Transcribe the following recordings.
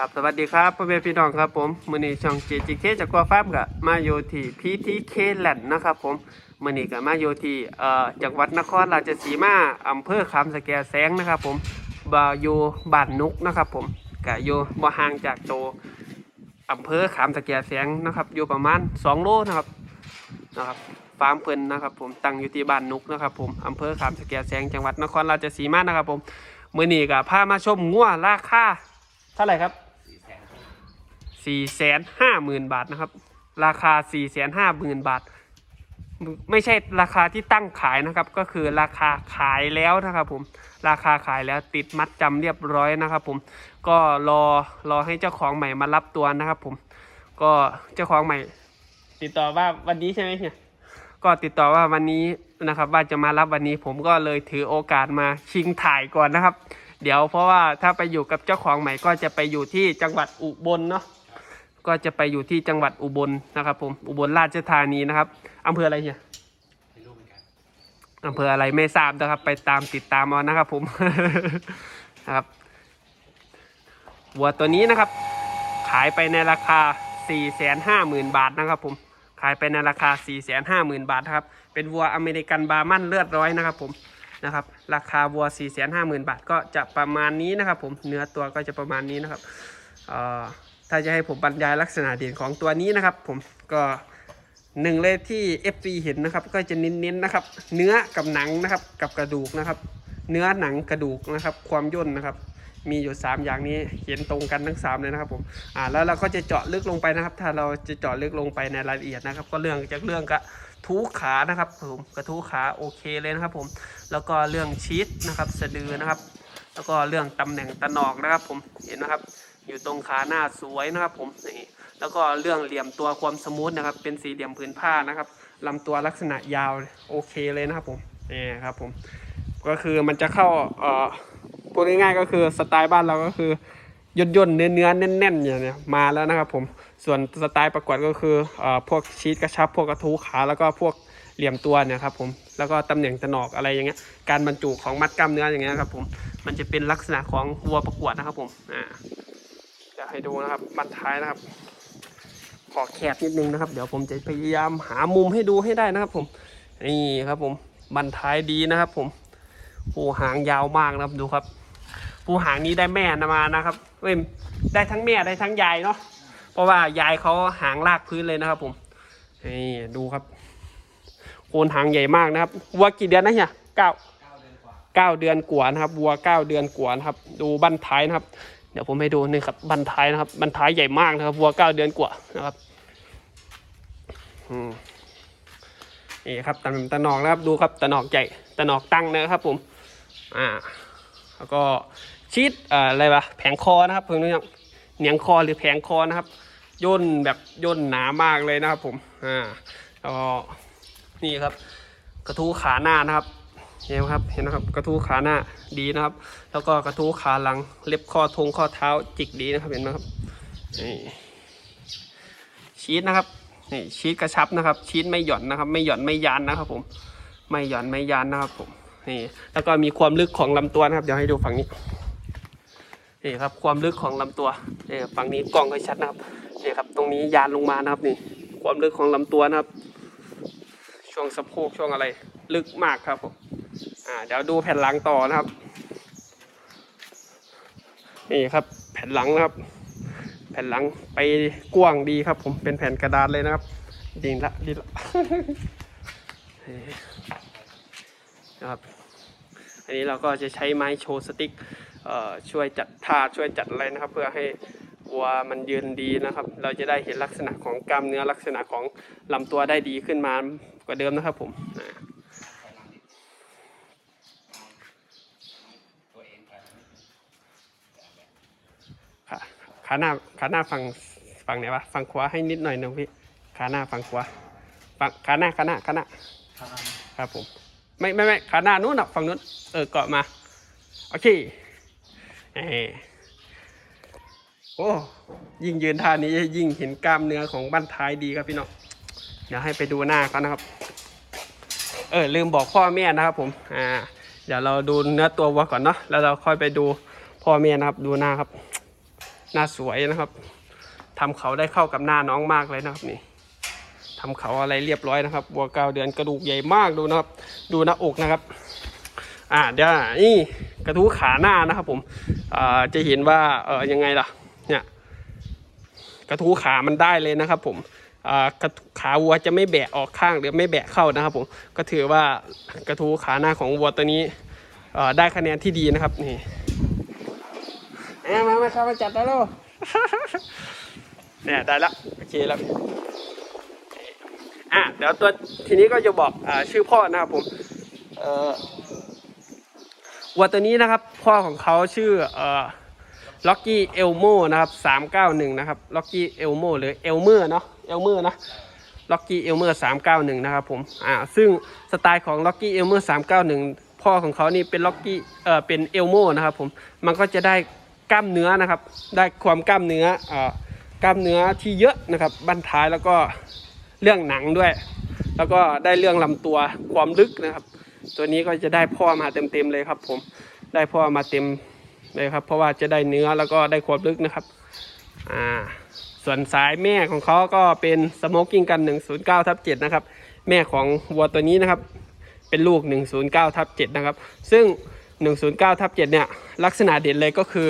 ครับสวัสดีครับพ่อแม่พี่น้องครับผมมือนี้ช่อง JGK จากกัวฟามกับมาอยู่ที่ PTK Land นะครับผมมือนี้กับมาอยู่ที่เอ่อจังหวัดนครราชสีมาอำเภอคำสแกแสงนะครับผมบาอยู่บ้านนุกนะครับผมก็อยู่บ่ห่างจากโตอำเภอขามสแกแสงนะครับอยู่ประมาณ 2 โลนะครับนะครับฟาร์มเพิ่นนะครับผมตั้งอยู่ที่บ้านนุกนะครับผมอำเภอขามสแกแสงจังหวัดนครราชสีมานะครับผมมือนี้กับพามาชมงัวราคาเท่าไหร่ครับ สี่แสนห้าหมื่นบาทนะครับ ราคาสี่แสนห้าหมื่นบาท ไม่ใช่ราคาที่ตั้งขายนะครับ ก็คือราคาขายแล้วนะครับผม ราคาขายแล้วติดมัดจำเรียบร้อยนะครับ ผม ก็รอรอให้เจ้าของใหม่มารับตัวนะครับ ผม ก็เจ้าของใหม่ ติดต่อว่าวันนี้ใช่ไหมเนี่ย ก็ติดต่อว่าวันนี้นะครับว่าจะมารับวันนี้ผมก็เลยถือโอกาสมาชิงถ่ายก่อนนะครับ เดี๋ยวเพราะว่าถ้าไปอยู่กับเจ้าของใหม่ก็จะไปอยู่ที่จังหวัดอุบลเนาะ ก็จะไปอยู่ที่จังหวัดอุบลนะครับผมอุบลราชธานีนะครับอำเภออะไรเนี่ยอำเภออะไรไม่ทราบนะครับ ไปตามติดตามเอานะครับผมนะครับวัวตัวนี้นะครับ ขายไปในราคา 450,000 บาทนะครับผมขายไปในราคา 450,000 บาทนะครับ เป็นวัวอเมริกันบาร์มันเลือดร้อยนะครับผมนะครับ ราคาวัว 450,000 บาทก็จะประมาณนี้นะครับผมเนื้อตัวก็จะประมาณนี้นะครับเอ่อ ถ้าจะให้ผมบรรยายลักษณะเด่นของตัวนี้นะครับ ผมก็หนึ่งเลยที่ FC เห็นนะครับ ก็จะเน้นๆนะครับ เนื้อกับหนังนะครับ กับกระดูกนะครับ เนื้อหนังกระดูกนะครับ ความย่นนะครับ มีอยู่ 3 อย่างนี้เห็นตรงกันทั้ง 3 เลยนะครับผมอ่าแล้วเราก็จะเจาะลึกลงไปนะครับ ถ้าเราจะเจาะลึกลงไปในรายละเอียดนะครับ ก็เรื่องจากเรื่องกระทูขานะครับ ผมกระทูขาโอเคเลยนะครับ ผมแล้วก็เรื่องชีสนะครับ สะดือนะครับ แล้วก็เรื่องตำแหน่งตะหนอกนะครับ ผมเห็นนะครับ อยู่ตรงขาหน้าสวยนะครับผมนี่แล้วก็เรื่องเหลี่ยมตัวความสมูทนะครับ เป็นสี่เหลี่ยมผืนผ้านะครับลำตัวลักษณะยาวโอเคเลยนะครับผมนี่ครับผมก็คือมันจะเข้าเอ่อพูดง่ายๆก็คือสไตล์บ้านเราก็คือย่นย่นๆเนื้อเนื้อๆแน่นๆอย่างเนี้ยมาแล้วนะครับผมส่วนสไตล์ประกวดก็คือเอ่อพวกชีสกระชับ พวกกระทู้ขาแล้วก็พวกเหลี่ยมตัวเนี่ยครับผมแล้วก็ตำแหน่งตะหนอกอะไรอย่างเงี้ยการบรรจุของมัดกล้ามเนื้ออย่างเงี้ยครับผมมันจะเป็นลักษณะของวัวประกวดนะครับผมอ่า จะให้ดูนะครับบันท้ายนะครับ ขอแคบนิดนึงนะครับ เดี๋ยวผมจะพยายามหามุมให้ดูให้ได้นะครับ ผม นี่ครับผมบันท้ายดีนะครับ ผมผูหางยาวมากนะครับดูครับผูหางนี้ได้แม่มานะครับเว้ยได้ทั้งแม่ได้ทั้งยายเนาะเพราะว่ายายเขาหางลากพื้นเลยนะครับ ผมนี่ดูครับโคนหางใหญ่มากนะครับวัวกี่เดือนนะเนี่ยเก้าเก้าเดือนกว่านะครับวัวเก้าเดือนกว่านะครับ ดูบันท้ายนะครับ ดี๋ยวผมให้ดูนี่ครับบันท้ายนะครับบันท้ายใหญ่มากนะครับวัวเก้าเดือนกว่านะครับอืมนี่ครับตะตะนอกนะครับดูครับตะนอกใหญ่ตะนอกตั้งนะครับผมอ่าแล้วก็ชีดอ่าอะไรวะแผงคอนะครับเพิ่งนึกยังเหนียงคอหรือแผงคอนะครับย่นแบบย่นหนามากเลยนะครับผมอ่าแล้วก็นี่ครับกระทู้ขาหน้านะครับ เห็นไหมครับเห็นนะครับกระทู้ขาหน้าดีนะครับ แล้วก็กระทู้ขาหลังเล็บข้อทงข้อเท้าจิกดีนะครับเห็นไหมครับนี่ชีสนะครับนี่ชีสกระชับนะครับ ชีสไม่หย่อนนะครับ ไม่หย่อนไม่ยานนะครับ ผม ไม่หย่อนไม่ยานนะครับ ผมนี่แล้วก็มีความลึกของลำตัวนะครับเดี๋ยวให้ดูฝั่งนี้นี่ครับความลึกของลำตัวนี่ฝั่งนี้กล้องให้ชัดนะครับนี่ครับ ตรงนี้ยานลงมานะครับนี่ ความลึกของลำตัวนะครับ ช่วงสะโพกช่วงอะไร ลึกมากครับผม อ่าเดี๋ยวดูแผ่นหลังต่อนะครับ นี่ครับแผ่นหลังนะครับ แผ่นหลังไปกว้างดีครับ ผมเป็นแผ่นกระดาษเลยนะครับดีละดีละนี่นะครับอันนี้เราก็จะใช้ไม้โชว์สติ๊กเอ่อช่วยจัดท่าช่วยจัดอะไรนะครับ เพื่อให้วัวมันยืนดีนะครับ เราจะได้เห็นลักษณะของกล้ามเนื้อลักษณะของลำตัวได้ดีขึ้นมากว่าเดิมนะครับผมอ่า ขาขาหน้าขาหน้าฝั่งฝั่งไหนวะฝั่งขวาให้นิดหน่อยหนึงพี่ขาหน้าฝั่งขวาฝั่งขาหน้าขาหน้าขาหน้าครับผมไม่ไม่ไม่ขาหน้านู้นอะฝั่งนู้นเออเกาะมาโอเคเออโอ้ยิ่งยืนท่านี้ยิ่งเห็นกล้ามเนื้อของบั้นท้ายดีครับพี่น้องเดี๋ยวให้ไปดูหน้าเขานะครับ เออลืมบอกพ่อแม่นะครับผมอ่าเดี๋ยวเราดูเนื้อตัววัวก่อนเนาะแล้วเราค่อยไปดูพ่อแม่นะครับดูหน้าครับ หน้าสวยนะครับทำเขาได้เข้ากับหน้าน้องมากเลยนะครับนี่ทำเขาอะไรเรียบร้อยนะครับวัวเก้าเดือนกระดูกใหญ่มากดูนะครับ ดูหน้าอกนะครับ อ่าเดี๋ยวนี่กระทู้ขาหน้านะครับผมอ่าจะเห็นว่าเออยังไงล่ะเนี่ยกระทู้ขามันได้เลยนะครับ ผมกระทู้ขาวัวจะไม่แบะออกข้างหรือไม่แบะเข้านะครับผมก็ถือว่ากระทูขาหน้าของวัวตัวนี้ได้คะแนนที่ดีนะครับนี่ เอ้ยมามาครับมาจัดได้แล้วเนี่ยได้แล้วโอเคแล้วอะเดี๋ยวตัวทีนี้ก็จะบอกอ่าชื่อพ่อนะครับผมเอ่อวัวตัวนี้นะครับ พ่อของเขาชื่อเอ่อล็อกกี้เอลโมนะครับสามเก้าหนึ่งนะครับล็อกกี้เอลโมหรือเอลเมอร์เนาะเอลเมอร์นะล็อกกี้เอลเมอร์สามเก้าหนึ่งนะครับผมอ่าซึ่งสไตล์ของล็อกกี้เอลเมอร์สามเก้าหนึ่งพ่อของเขานี่เป็นล็อกกี้เอ่อเป็นเอลโมนะครับผมมันก็จะได้ กล้ามเนื้อนะครับ ได้ความกล้ามเนื้ออกล้ามเนื้อที่เยอะนะครับบั้นท้ายแล้วก็เรื่องหนังด้วย แล้วก็ได้เรื่องลำตัวความลึกนะครับ ตัวนี้ก็จะได้พ่อมาเต็มๆเลยครับ ผมได้พ่อมาเต็มเลยครับ เพราะว่าจะได้เนื้อแล้วก็ได้ความลึกนะครับอ่าส่วนสายแม่ของเขาก็เป็นสโมกิ้งกัน 109ทับ7นะครับแม่ของวัวตัวนี้นะครับ เป็นลูก 109ทับ7นะครับ ซึ่ง 109ทับ7เนี่ยลักษณะเด่นเลยก็คือ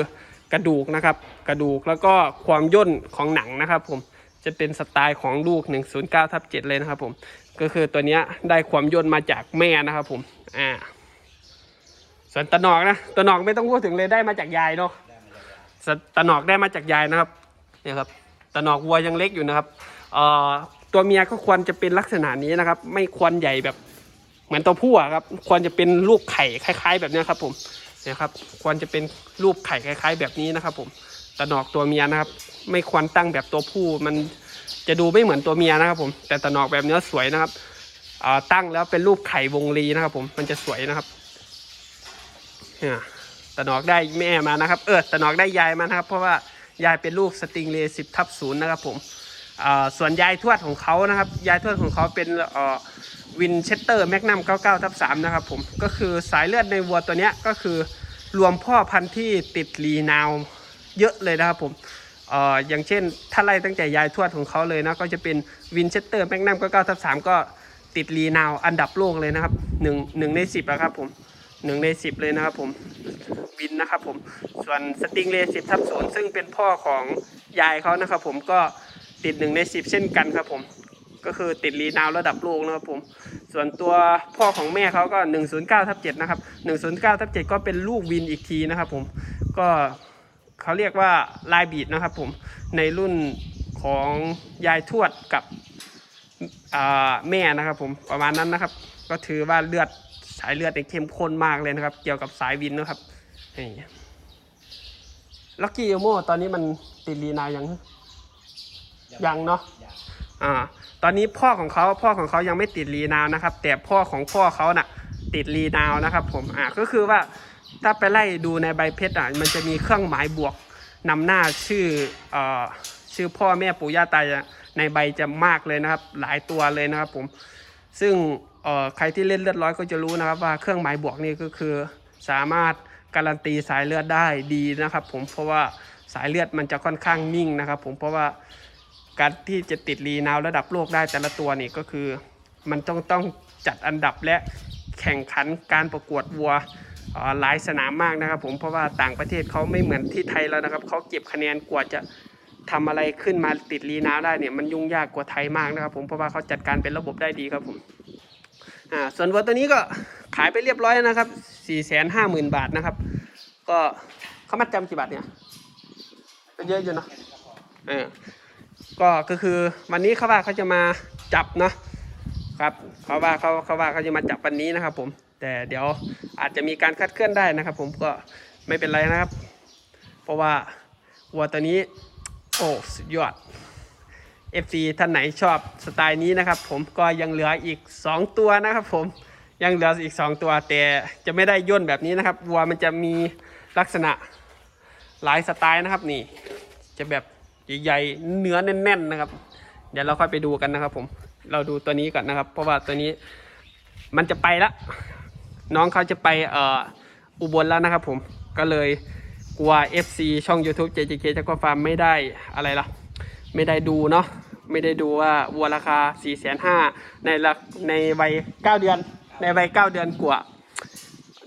กระดูกนะครับ กระดูกแล้วก็ความย่นของหนังนะครับ ผมจะเป็นสไตล์ของลูก 109ทับ7เลยนะครับ ผมก็คือตัวนี้ได้ความย่นมาจากแม่นะครับผมอ่าส่วนตะหนอกนะตะหนอกไม่ต้องพูดถึงเลยได้มาจากยายเนาะตะหนอกได้มาจากยายนะครับเนี่ยครับตะหนอกวัวยังเล็กอยู่นะครับเอ่อตัวเมียก็ควรจะเป็นลักษณะนี้นะครับ ไม่ควรใหญ่แบบ เหมือนตัวผู้ครับ ควรจะเป็นลูกไข่คล้าย ๆ แบบนี้ครับผม นี่ยครับ ควรจะเป็นรูปไข่คล้าย ๆ แบบนี้นะครับ ผมตะหนอกตัวเมียนะครับ ไม่ควรตั้งแบบตัวผู้มันจะดูไม่เหมือนตัวเมียนะครับ ผมแต่ตะหนอกแบบเนี้ยสวยนะครับตั้งแล้วเป็นรูปไข่วงรีนะครับ ผมมันจะสวยนะครับตะหนอกได้แม่มานะครับ เออตะหนอกได้ยายมานะครับ เพราะว่ายายเป็นลูกสติงเลสิบทับศูนย์นะครับ ผมส่วนยายทวดของเขานะครับ ยายทวดของเขาเป็น วินเชสเตอร์แมกนัม99ทับ3นะครับผมก็คือสายเลือดในวัวตัวนี้ก็คือรวมพ่อพันธุ์ที่ติดรีนาวเยอะเลยนะครับผมเอ่ออย่างเช่นถ้าไล่ตั้งแต่ยายทวดของเขาเลยนะก็จะเป็นวินเชสเตอร์แมกนัม99ทับ3ก็ติดรีนาวอันดับโลกเลยนะครับหนึ่งหนึ่งในสิบนะครับผมหนึ่งในสิบเลยนะครับผมวินนะครับผมส่วนสติงเลสิบทับศูนย์ซึ่งเป็นพ่อของยายเขานะครับผมก็ติดหนึ่งในสิบเช่นกันครับผม ก็คือติดรีนาวระดับโลกนะครับผม ส่วนตัวพ่อของแม่เขาก็ 109ทับ7นะครับ 109ทับ7ก็เป็นลูกวินอีกทีนะครับผม ก็เขาเรียกว่าลายบีดนะครับผม ในรุ่นของยายทวดกับแม่นะครับผมประมาณนั้นนะครับ ก็ถือว่าเลือดสายเลือดเนี่ยเข้มข้นมากเลยนะครับ เกี่ยวกับสายวินนะครับนี่ลักกี้เอโมตอนนี้มันติดรีนายังยังเนาะอ่า ตอนนี้พ่อของเขาพ่อของเขายังไม่ติดรีนาวนะครับ แต่พ่อของพ่อเขาน่ะติดรีนาวนะครับ ผมอ่าก็คือว่าถ้าไปไล่ดูในใบเพชรอะมันจะมีเครื่องหมายบวกนำหน้าชื่อเอ่อชื่อพ่อแม่ปู่ย่าตายายในใบจะมากเลยนะครับ หลายตัวเลยนะครับ ผมซึ่งเอ่อใครที่เล่นเลือดร้อยก็จะรู้นะครับ ว่าเครื่องหมายบวกนี่ก็คือสามารถการันตีสายเลือดได้ดีนะครับ ผมเพราะว่าสายเลือดมันจะค่อนข้างนิ่งนะครับ ผมเพราะว่า การที่จะติดรีนาวระดับโลกได้แต่ละตัวนี่ก็คือ มันต้องต้องจัดอันดับและแข่งขันการประกวดวัวหลายสนามมากนะครับ ผมเพราะว่าต่างประเทศเขาไม่เหมือนที่ไทยแล้วนะครับเขาเก็บคะแนนกว่าจะทำอะไรขึ้นมาติดรีนาวได้เนี่ยมันยุ่งยากกว่าไทยมากนะครับ ผมเพราะว่าเขาจัดการเป็นระบบได้ดีครับผมอ่าส่วนวัวตัวนี้ก็ขายไปเรียบร้อยนะครับสี่แสนห้าหมื่นบาทนะครับ ก็เขามัดจำกี่บาทเนี่ยก็เยอะอยู่เนอะเออ ก็ก็คือวันนี้เขาว่าเขาจะมาจับเนาะครับเขาว่าเขาเขาว่าเขาจะมาจับวันนี้นะครับ ผม แต่เดี๋ยวอาจจะมีการคัดเคลื่อนได้นะครับ ผมก็ไม่เป็นไรนะครับ เพราะว่าวัวตัวนี้ โอ้สุดยอด FC ท่านไหนชอบสไตล์นี้นะครับ ผมก็ยังเหลืออีก 2 ตัวนะครับ ผมยังเหลืออีก 2 ตัว แต่จะไม่ได้ย่นแบบนี้นะครับวัวมันจะมีลักษณะหลายสไตล์นะครับนี่ จะแบบ ใหญ่ๆเนื้อแน่นๆนะครับ เดี๋ยวเราค่อยไปดูกันนะครับ ผม เราดูตัวนี้ก่อนนะครับ เพราะว่าตัวนี้มันจะไปละ น้องเขาจะไปเอ่ออุบลแล้วนะครับ ผม ก็เลยกลัว FC ช่อง YouTube JJK จะก็ฟาร์มไม่ได้อะไรล่ะ ไม่ได้ดูเนาะ ไม่ได้ดูว่าวัวราคา 4 5 0 0 0ในละในวัย9เดือน ในวัย9เดือนกว่า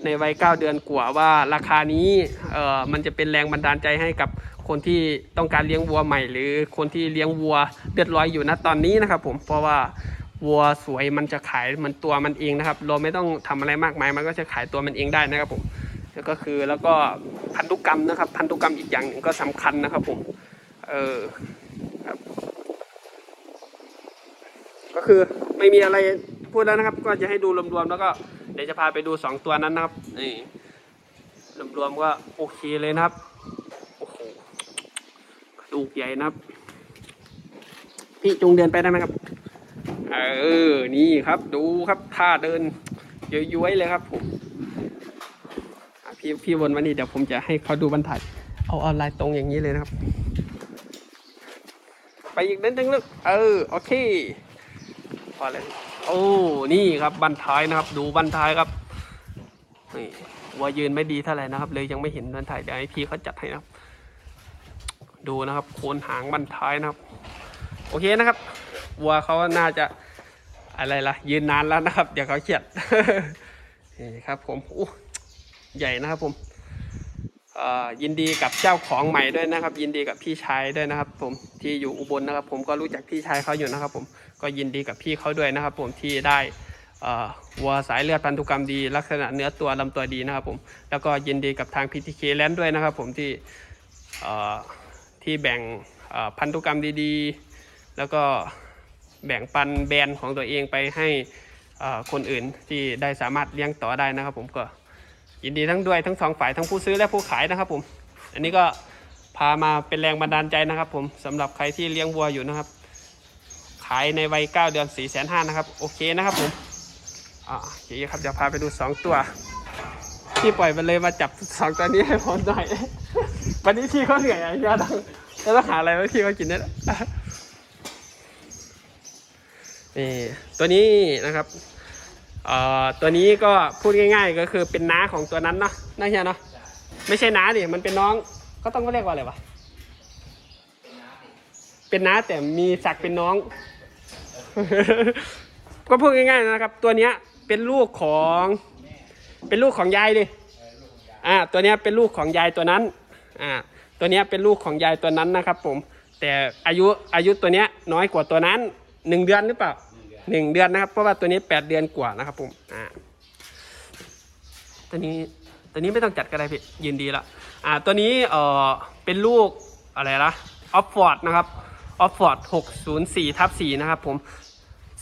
ในวัย9เดือนกว่าว่าราคานี้เอ่อมันจะเป็นแรงบันดาลใจให้กับ คนที่ต้องการเลี้ยงวัวใหม่ หรือคนที่เลี้ยงวัวเดือดร้อยอยู่นะตอนนี้นะครับผมเพราะว่าวัวสวยมันจะขายมันตัวมันเองนะครับ เราไม่ต้องทำอะไรมากมายมันก็จะขายตัวมันเองได้นะครับผมแล้วก็คือแล้วก็พันธุกรรมนะครับ พันธุกรรมอีกอย่างหนึ่งก็สำคัญนะครับผมเออครับก็คือไม่มีอะไรพูดแล้วนะครับ ก็จะให้ดูรวมๆแล้วก็เดี๋ยวจะพาไปดูสองตัวนั้นนะครับนี่รวมๆก็โอเคเลยนะครับูกใหญ่นะครับ พี่จงเดินไปได้ไหมครับ เออ นี่ครับดูครับท่าเดินย้วยๆเลยครับผมพี่พี่วนมานี่เดี๋ยวผมจะให้เขาดูบรรทัดเอาออนไลน์ตรงอย่างนี้เลยนะครับ ไปอีกนิดนึงลึกเออโอเคพอเลยโอ้นี่ครับบันท้ายนะครับ ดูบันท้ายครับนี่วัวยืนไม่ดีเท่าไหร่นะครับ เลยยังไม่เห็นบันท้ายเดี๋ยวให้พี่เขาจัดให้นะครับ ดูนะครับโคนหางบันท้ายนะครับ โอเคนะครับวัวเขาน่าจะอะไรล่ะ ยืนนานแล้วนะครับ เดี๋ยวเขาเครียดนี่ครับผมอู้ใหญ่นะครับผมยินดีกับเจ้าของใหม่ด้วยนะครับ ยินดีกับพี่ชายด้วยนะครับ ผมที่อยู่อุบลนะครับ ผมก็รู้จักพี่ชายเขาอยู่นะครับ ผมก็ยินดีกับพี่เขาด้วยนะครับ ผมที่ได้วัวสายเลือดพันธุกรรมดี ลักษณะเนื้อตัวลำตัวดีนะครับ ผมแล้วก็ยินดีกับทาง PTK แลนด์ด้วยนะครับ ผมที่ ที่แบ่งพันธุกรรมดีๆ แล้วก็แบ่งปันแบรนด์ของตัวเองไปให้คนอื่นที่ได้สามารถเลี้ยงต่อได้นะครับ ผมก็ยินดีทั้งด้วยทั้งสองฝ่ายทั้งผู้ซื้อและผู้ขายนะครับ ผม อันนี้ก็พามาเป็นแรงบันดาลใจนะครับ ผมสำหรับใครที่เลี้ยงวัวอยู่นะครับ ขายในวัย9เดือน4 5 0 0 0นห้านะครับ โอเคนะครับผมอ่าโอเคครับจะพาไปดู2ตัว ที่ปล่อยไปเลยมาจับสองตัวนี้ให้ผมหน่อย วันนี้พี่เขาเหนื่อยอะพี่ต้องจะต้องหาอะไรไว้พี่เขากินได้แล้วนี่ตัวนี้นะครับเอ่อตัวนี้ก็พูดง่าย ๆ ก็คือเป็นน้าของตัวนั้นเนาะน่าเชื่อเนาะไม่ใช่น้าดิมันเป็นน้องก็ต้องเรียกว่าอะไรวะเป็นน้าแต่มีศักดิ์เป็นน้อง ก็พูดง่ายๆนะครับ ตัวเนี้ยเป็นลูกของ เป็นลูกของยายดิอ่า ตัวเนี้ยเป็นลูกของยายตัวนั้น อ่าตัวเนี้ยเป็นลูกของยายตัวนั้นนะครับ ผมแต่อายุอายุตัวเนี้ยน้อยกว่าตัวนั้นหนึ่งเดือนหรือเปล่าหนึ่งเดือนนะครับ เพราะว่าตัวนี้แปดเดือนกว่านะครับ ผมอ่าตัวนี้ตัวนี้ไม่ต้องจัดก็ได้พี่ยินดีละอ่าตัวนี้เอ่อเป็นลูกอะไรละออฟฟอร์ดนะครับออฟฟอร์ดหกศูนย์สี่ทับสี่นะครับผม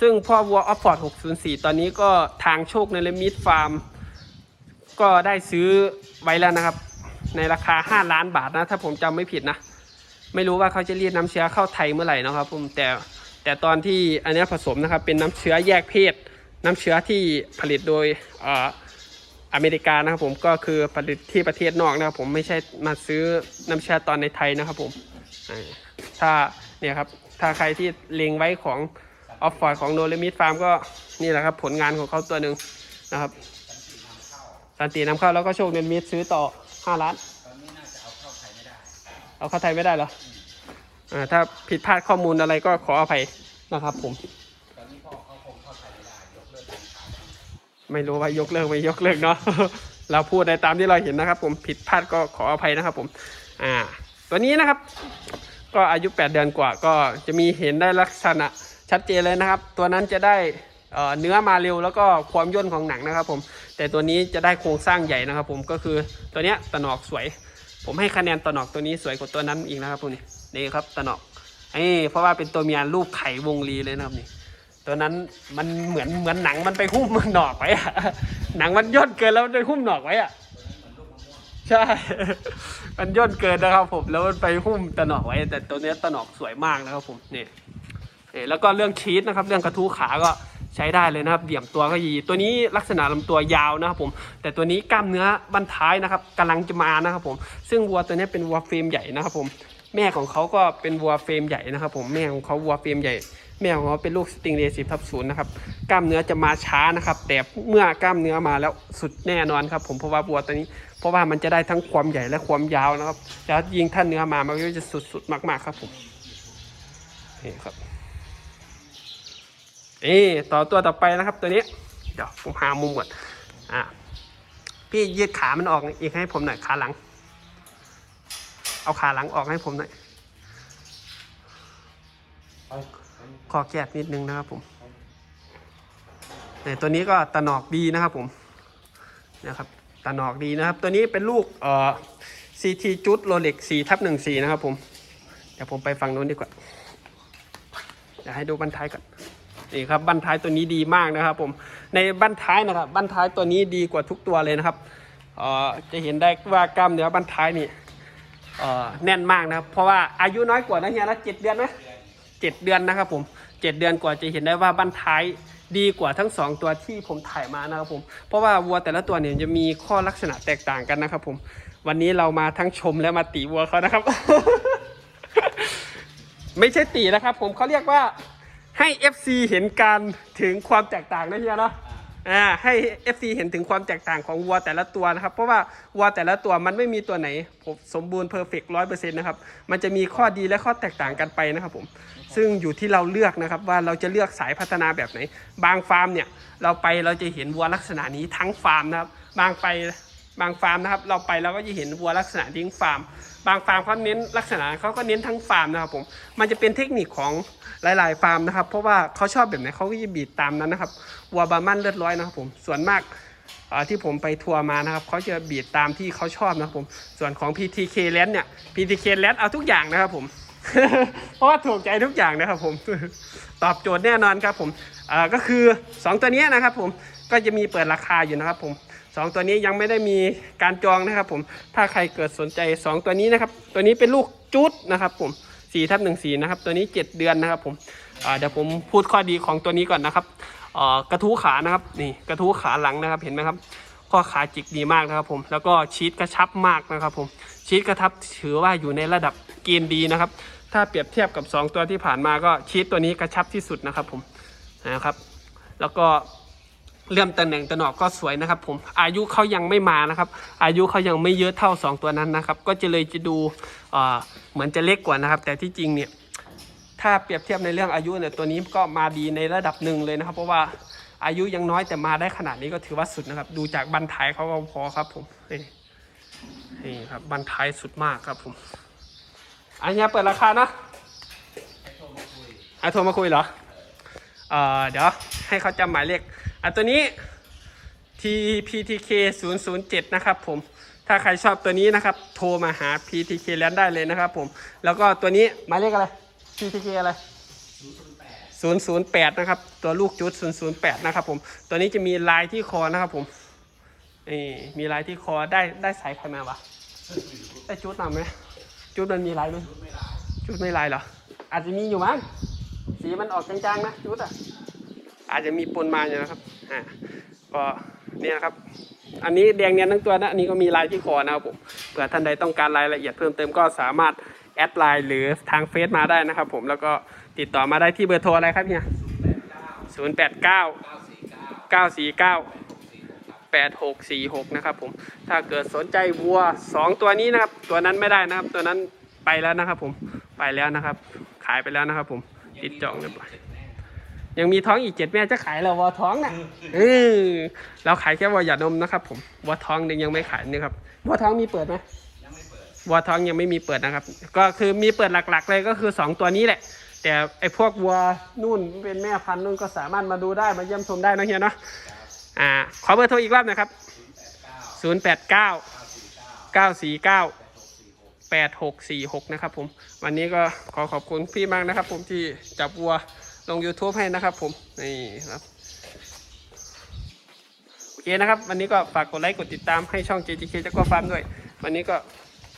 ซึ่งพ่อวัวออฟฟอร์ด604ตอนนี้ก็ทางโชคในเลมิดฟาร์ม ก็ได้ซื้อไว้แล้วนะครับ ในราคา 5 ล้านบาทนะ ถ้าผมจำไม่ผิดนะ ไม่รู้ว่าเขาจะเรียกน้ำเชื้อเข้าไทยเมื่อไหร่นะครับผมแต่แต่ตอนที่อันนี้ผสมนะครับเป็นน้ำเชื้อแยกเพศ น้ำเชื้อที่ผลิตโดยเอ่ออเมริกานะครับผมก็คือผลิตที่ประเทศนอกนะครับผมไม่ใช่มาซื้อน้ำเชื้อตอนในไทยนะครับผมถ้าเนี่ยครับถ้าใครที่เล็งไว้ของออฟฟอร์ดของโนเลมิดฟาร์มก็นี่แหละครับผลงานของเขาตัวหนึ่งนะครับสันตินำเข้าแล้วก็โชคเนมิดซื้อต่อ 5ล้านเอาเข้าไทยไม่ได้เหรออ่าถ้าผิดพลาดข้อมูลอะไรก็ขออภัยนะครับ ผมไม่รู้ว่ายกเลิกไม่ยกเลิกเนาะ เราพูดในตามที่เราเห็นนะครับ ผมผิดพลาดก็ขออภัยนะครับ ผม อ่า ตัวนี้นะครับ ก็อายุ 8 เดือนกว่าก็จะมีเห็นได้ลักษณะชัดเจนเลยนะครับ ตัวนั้นจะได้ เนื้อมาเร็วแล้วก็ความย่นของหนังนะครับ ผม แต่ตัวนี้จะได้โครงสร้างใหญ่นะครับ ผมก็คือตัวเนี้ยตะหนอกสวย ผมให้คะแนนตะหนอกตัวนี้สวยกว่าตัวนั้นอีกนะครับผมนี่นี่ครับตะหนอกไอ้เพราะว่าเป็นตัวเมียรูปไข่วงรีเลยนะครับนี่ตัวนั้นมันเหมือนเหมือนหนังมันไปหุ้มมันหนอกไว้อะหนังมันย่นเกินแล้วมันไปหุ้มหนอกไว้อะใช่ มันย่นเกินนะครับ ผมแล้วมันไปหุ้มตะหนอกไว้ แต่ตัวเนี้ยตะหนอกสวยมากนะครับ ผมนี่นี่แล้วก็เรื่องชีสนะครับ เรื่องกระทู้ขาก็ ใช้ได้เลยนะครับ เหลี่ยมตัวก็ดีตัวนี้ลักษณะลำตัวยาวนะครับผม แต่ตัวนี้กล้ามเนื้อบั้นท้ายนะครับกำลังจะมานะครับผม ซึ่งวัวตัวนี้เป็นวัวเฟรมใหญ่นะครับผม แม่ของเขาก็เป็นวัวเฟรมใหญ่นะครับผม แม่ของเขาวัวเฟรมใหญ่ แม่ของเขาเป็นลูกสติงเรสิบทับศูนย์นะครับ กล้ามเนื้อจะมาช้านะครับ แต่เมื่อกล้ามเนื้อมาแล้วสุดแน่นอนครับ ผม เพราะว่าวัวตัวนี้ เพราะว่ามันจะได้ทั้งความใหญ่และความยาวนะครับ แล้วยิงท่านเนื้อมา มันก็จะสุดๆมาก ๆครับผม นี่ครับ นี่ต่อตัวต่อไปนะครับตัวนี้ เดี๋ยวผมหามุมก่อนอะพี่ยืดขามันออกอีกให้ผมหน่อยขาหลัง เอาขาหลังออกให้ผมหน่อยขอแกบนิดนึงนะครับผมเนี่ตัวนี้ก็ตะหนอกดีนะครับผมนะครับตะหนอกดีนะครับ ตัวนี้เป็นลูกเอ่อ CT จุดโรเล็ก4ทับ14นะครับผม เดี๋ยวผมไปฝั่งนู้นดีกว่าเดี๋ยวให้ดูบันท้ายก่อนีครับบั้นท้ายตัวนี้ดีมากนะครับ ผมในบั้นท้ายนะครับบั้นท้ายตัวนี้ดีกว่าทุกตัวเลยนะครับเอ่อจะเห็นได้ว่ากล้ามเนื้อบั้นท้ายนี่เอ่อแน่นมากนะครับ เพราะว่าอายุน้อยกว่านะเฮียนะเจ็ดเดือนไหมเจ็ดเดือนนะครับผมเจ็ดเดือนกว่าจะเห็นได้ว่าบั้นท้ายดีกว่าทั้งสองตัวที่ผมถ่ายมานะครับผมเพราะว่าวัวแต่ละตัวเนี่ยจะมีข้อลักษณะแตกต่างกันนะครับ ผมวันนี้เรามาทั้งชมและมาตีวัวเขานะครับ ไม่ใช่ตีนะครับ ผมเขาเรียกว่า ให้ FC เห็นการถึงความแตกต่างนะเฮียเนาะอ่าให้ FC เห็นถึงความแตกต่างของวัวแต่ละตัวนะครับ เพราะว่าวัวแต่ละตัวมันไม่มีตัวไหนผมสมบูรณ์เพอร์เฟกต์ร้อยเปอร์เซ็นต์นะครับ มันจะมีข้อดีและข้อแตกต่างกันไปนะครับผม ซึ่งอยู่ที่เราเลือกนะครับว่าเราจะเลือกสายพัฒนาแบบไหน บางฟาร์มเนี่ยเราไปเราจะเห็นวัวลักษณะนี้ทั้งฟาร์มนะครับ บางไปบางฟาร์มนะครับ เราไปเราก็จะเห็นวัวลักษณะทิ้งฟาร์ม บางฟาร์มเขาเน้นลักษณะเขาก็เน้นทั้งฟาร์มนะครับผมมันจะเป็นเทคนิคของหลาย ๆ ฟาร์มนะครับ เพราะว่าเขาชอบแบบไหนเขาก็จะบีดตามนั้นนะครับวัวบาร์มันเลือดร้อยนะครับผมส่วนมากที่ผมไปทัวร์มานะครับเขาจะบีดตามที่เขาชอบนะครับผมส่วนของ PTK Land เนี่ย PTK Land เอาทุกอย่างนะครับผมเพราะว่าถูกใจทุกอย่างนะครับผมตอบโจทย์แน่นอนครับผมก็คือ 2 ตัวนี้นะครับผมก็จะมีเปิดราคาอยู่นะครับผม สองตัวนี้ยังไม่ได้มีการจองนะครับ ผมถ้าใครเกิดสนใจ 2 ตัวนี้นะครับ ตัวนี้เป็นลูกจุดนะครับ ผม4ทับหนึ่งสีนะครับ ตัวนี้ 7 เดือนนะครับ ผมเดี๋ยวผมพูดข้อดีของตัวนี้ก่อนนะครับกระทู้ขานะครับนี่กระทู้ขาหลังนะครับเห็นไหมครับข้อขาจิกดีมากนะครับผมแล้วก็ชีสกระชับมากนะครับ ผมชีสกระทับถือว่าอยู่ในระดับเกณฑ์ดีนะครับ ถ้าเปรียบเทียบกับ 2 ตัวที่ผ่านมาก็ชีสตัวนี้กระชับที่สุดนะครับ ผมนะครับ แล้วก็ เลื่อมตำแหน่งตะหนอกก็สวยนะครับ ผมอายุเขายังไม่มานะครับ อายุเขายังไม่เยอะเท่า 2 ตัวนั้นนะครับ ก็จะเลยจะดูเหมือนจะเล็กกว่านะครับ แต่ที่จริงเนี่ยถ้าเปรียบเทียบในเรื่องอายุเนี่ยตัวนี้ก็มาดีในระดับหนึ่งเลยนะครับ เพราะว่าอายุยังน้อยแต่มาได้ขนาดนี้ก็ถือว่าสุดนะครับ ดูจากบันทายเขาก็พอครับผมนี่นี่ครับบันทายสุดมากครับผมอันนี้เปิดราคานะไอโทรมาคุยเหรอเออเดี๋ยวให้เขาจำหมายเลข อะตัวนี้ TPTK 007 นะครับผม ถ้าใครชอบตัวนี้นะครับ โทรมาหา PTK แลนได้เลยนะครับผม แล้วก็ตัวนี้หมายเลขอะไร PTK อะไร 008 นะครับ ตัวลูกจุด 008 นะครับผม ตัวนี้จะมีลายที่คอนะครับผมนี่มีลายที่คอได้ได้สายใครมาวะได้จุดมาไหมจุดมันมีลายไหมจุดไม่ลายเหรอ อาจจะมีอยู่มั้ง สีมันออกจางๆนะจุดอะ อาจจะมีปนมาอยู่นะครับอ่าก็เนี่ยนะครับ อันนี้แดงเนียนทั้งตัวนะ อันนี้ก็มีลายที่คอนะครับผมเผื่อท่านใดต้องการรายละเอียดเพิ่มเติมก็สามารถแอดไลน์หรือทางเฟซมาได้นะครับผมแล้วก็ติดต่อมาได้ที่เบอร์โทรอะไรครับเนี่ยศูนย์แปดเก้าเก้าสี่เก้าแปดหกสี่หกนะครับผม ถ้าเกิดสนใจวัวสองตัวนี้นะครับ ตัวนั้นไม่ได้นะครับ ตัวนั้นไปแล้วนะครับผม ไปแล้วนะครับ ขายไปแล้วนะครับผม ติดจองเรียบร้อย ยังมีท้องอีกเจ็ดแม่จะขายเหราวัวท้องน่ะเออเราขายแค่วัวหยาดนมนะครับ ผมวัวท้องเนี่ยยังไม่ขายนี่ครับวัวท้องมีเปิดไหมวัวท้องยังไม่มีเปิดนะครับ ก็คือมีเปิดหลักๆ เลยก็คือสองตัวนี้แหละ แต่ไอ้พวกวัวนู่นเป็นแม่พันธุ์นู่นก็สามารถมาดูได้มาเยี่ยมชมได้นะเฮียเนาะอ่าขอเบอร์โทรอีกรอบนะครับศูนย์แปดเก้าเก้าสี่เก้าแปดหกสี่หกนะครับผม วันนี้ก็ขอขอบคุณพี่มากนะครับผมที่จับวัว ลง YouTube ให้นะครับผม นี่ครับ โอเคนะครับ วันนี้ก็ฝากกดไลค์กดติดตามให้ช่อง JTK จักรฟาร์มด้วย วันนี้ก็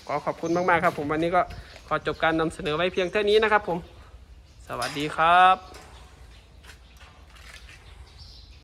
ขอขอบคุณมาก ๆ ครับผม วันนี้ก็ขอจบการนำเสนอไว้เพียงเท่านี้นะครับผม สวัสดีครับ